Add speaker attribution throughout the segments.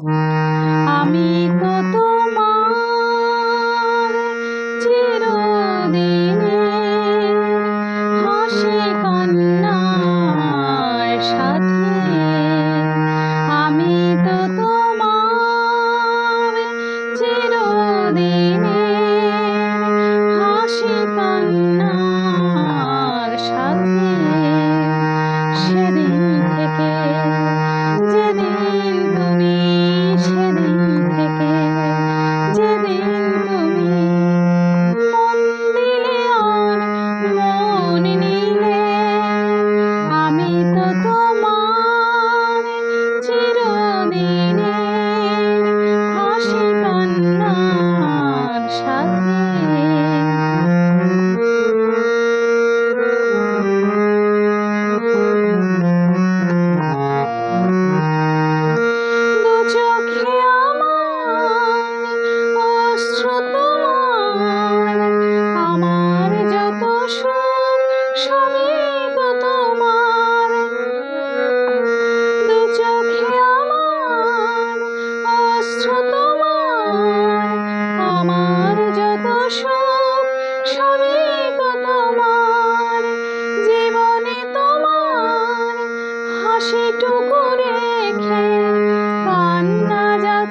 Speaker 1: আমি তো তোমার চিরদিনে হাসি কান্নার সাথে। আমি তো তোমার চিরদিনে হাসি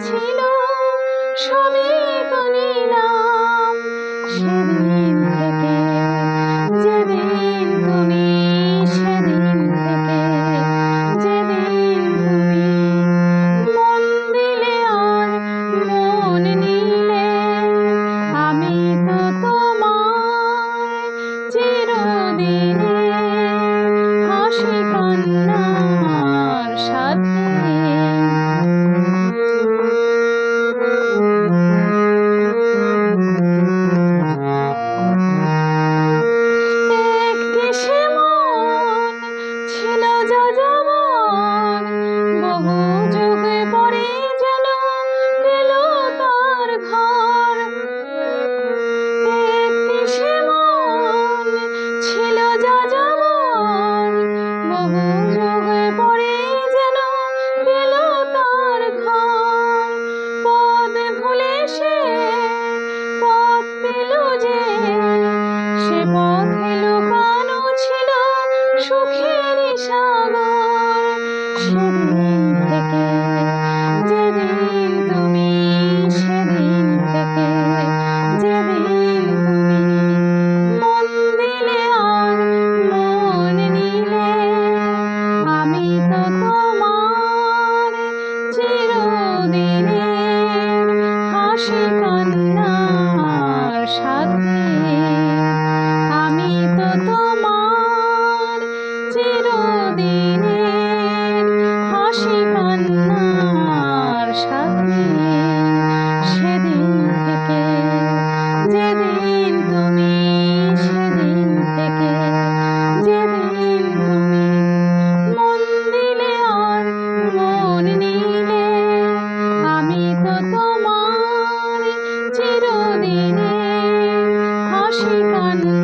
Speaker 1: ছিল সবই সুখের ইশারা, সেদিন থেকে, যেদিন তুমি, সেদিন থেকে, যেদিন তুমি মন দিলে আর মন নিলে, আমি তো তোমার চিরদিনের হাসি ভালোবাসি গান